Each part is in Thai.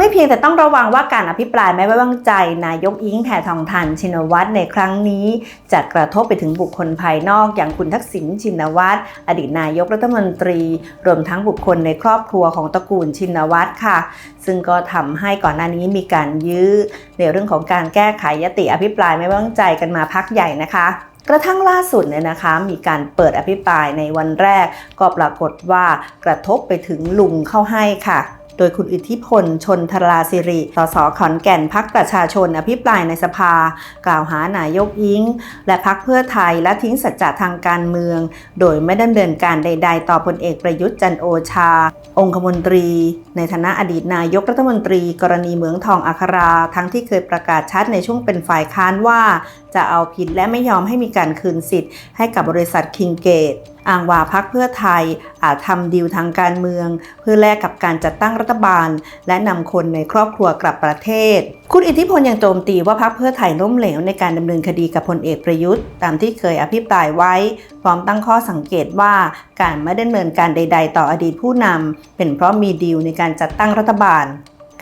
ไม่เพียงแต่ต้องระวังว่าการอภิปรายไม่ไว้วางใจ นายกอิงแผ่ทองทันชินวัตรในครั้งนี้ จะกระทบไปถึงบุคคลภายนอกอย่างคุณทักษิณชินวัตรอดีตนายกรัฐมนตรี รวมทั้งบุคคลในครอบครัวของตระกูลชินวัตรค่ะ ซึ่งก็ทำให้ก่อนหน้านี้มีการยื้อ ในเรื่องของการแก้ไขยติอภิปรายไม่ไว้วางใจกันมาพักใหญ่นะคะกระทั่งล่าสุดเนี่ยนะคะมีการเปิดอภิปรายในวันแรก ก็ปรากฏว่ากระทบไปถึงลุงเข้าให้ค่ะ โดยคุณอิทธิพล ชนทราสิริ สสขอนแก่นพักประชาชนอภิปรายในสภา กล่าวหานายกอิง และพักเพื่อไทยและทิ้งสัจจะทางการเมือง โดยไม่ดำเนินการใด ๆ ต่อพลเอกประยุทธ์จันโอชา องคมนตรี ในฐานะอดีตนายกรัฐมนตรี กรณีเหมืองทองอัครา ทั้งที่เคยประกาศชัดในช่วงเป็นฝ่ายค้านว่า จะเอาผิดและไม่ยอมให้มีการคืนสิทธิ์ให้กับบริษัทคิงเกต อ้างว่าพักเพื่อไทยอาจทำดีลทางการเมือง เพื่อแลกกับการจัดตั้งรัฐบาล และนำคนในครอบครัวกลับประเทศ คุณอิทธิพลยังโจมตีว่าพักเพื่อไทยล้มเหลวในการดำเนินคดีกับพลเอกประยุทธ์ ตามที่เคยอภิปรายไว้ พร้อมตั้งข้อสังเกตว่าการไม่ดำเนินการใด ๆ ต่ออดีตผู้นำเป็นเพราะมีดีลในการจัดตั้งรัฐบาล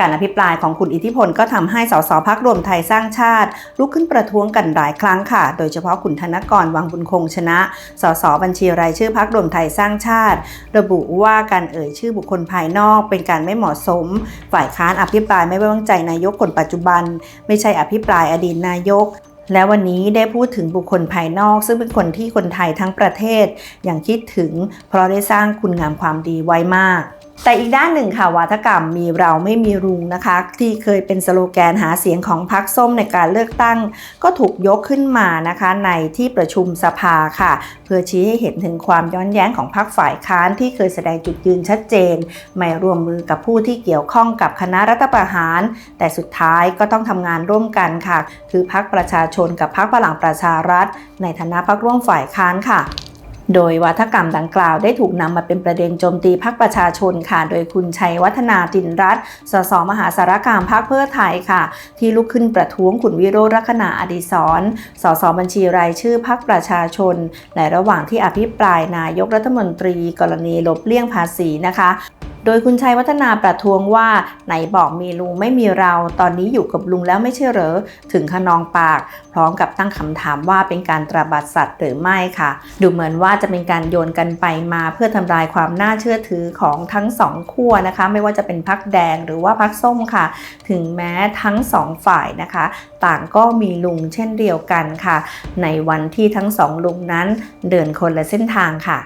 การอภิปรายของคุณอิทธิพลก็ทำให้สสพักรวมไทยสร้างชาติ ลุกขึ้นประท้วงกันหลายครั้งค่ะ โดยเฉพาะคุณธนกรวังบุญคงชนะ สสบัญชีรายชื่อพักรวมไทยสร้างชาติ ระบุว่าการเอ่ยชื่อบุคคลภายนอก เป็นการไม่เหมาะสม ฝ่ายค้านอภิปรายไม่ไว้วางใจนายกคนปัจจุบัน ไม่ใช่อภิปรายอดีตนายกและวันนี้ได้พูดถึงบุคคลภายนอก ซึ่งเป็นคนที่คนไทยทั้งประเทศ อย่างคิดถึง เพราะได้สร้างคุณงามความดีไว้มาก แต่อีกด้านหนึ่งค่ะวาทกรรมมีเราไม่มีรุงนะคะ ที่เคยเป็นสโลแกนหาเสียงของพรรคส้มในการเลือกตั้ง ก็ถูกยกขึ้นมานะคะในที่ประชุมสภาค่ะ เพื่อชี้ให้เห็นถึงความย้อนแย้งของพรรคฝ่ายค้านที่เคยแสดงจุดยืนชัดเจน ไม่ร่วมมือกับผู้ที่เกี่ยวข้องกับคณะรัฐประหาร แต่สุดท้ายก็ต้องทำงานร่วมกันค่ะ คือพรรคประชาชนกับพรรคพลังประชารัฐ ในฐานะพรรคร่วมฝ่ายค้านค่ะ โดยวัฒกรรมดังกล่าวได้ถูกนำมาเป็นประเด็นโจมตีพรรคประชาชนค่ะ โดยคุณชัยวัฒนาจินรัตน์ สสมหาสารคามพรรคเพื่อไทยค่ะ ที่ลุกขึ้นประท้วงคุณวิโรจน์ลักษณะอดิศร สสบัญชีรายชื่อพรรคประชาชน ในระหว่างที่อภิปรายนายกรัฐมนตรีกรณีลบเลี่ยงภาษีนะคะ โดยคุณชัยวัฒนาประท้วงว่า ไหนบอกมีลุงไม่มีเรา ตอนนี้อยู่กับลุงแล้วไม่ใช่เหรอ ถึงขนองปาก พร้อมกับตั้งคำถามว่าเป็นการตราบัดสัตว์หรือไม่ค่ะ ดูเหมือนว่าจะเป็นการโยนกันไปมาเพื่อทำลายความน่าเชื่อถือของทั้งสองขั้วนะคะ ไม่ว่าจะเป็นพักแดงหรือว่าพักส้มค่ะ ถึงแม้ทั้งสองฝ่ายนะคะ ต่างก็มีลุงเช่นเดียวกันค่ะ ในวันที่ทั้งสองลุงนั้นเดินคนละเส้นทางค่ะ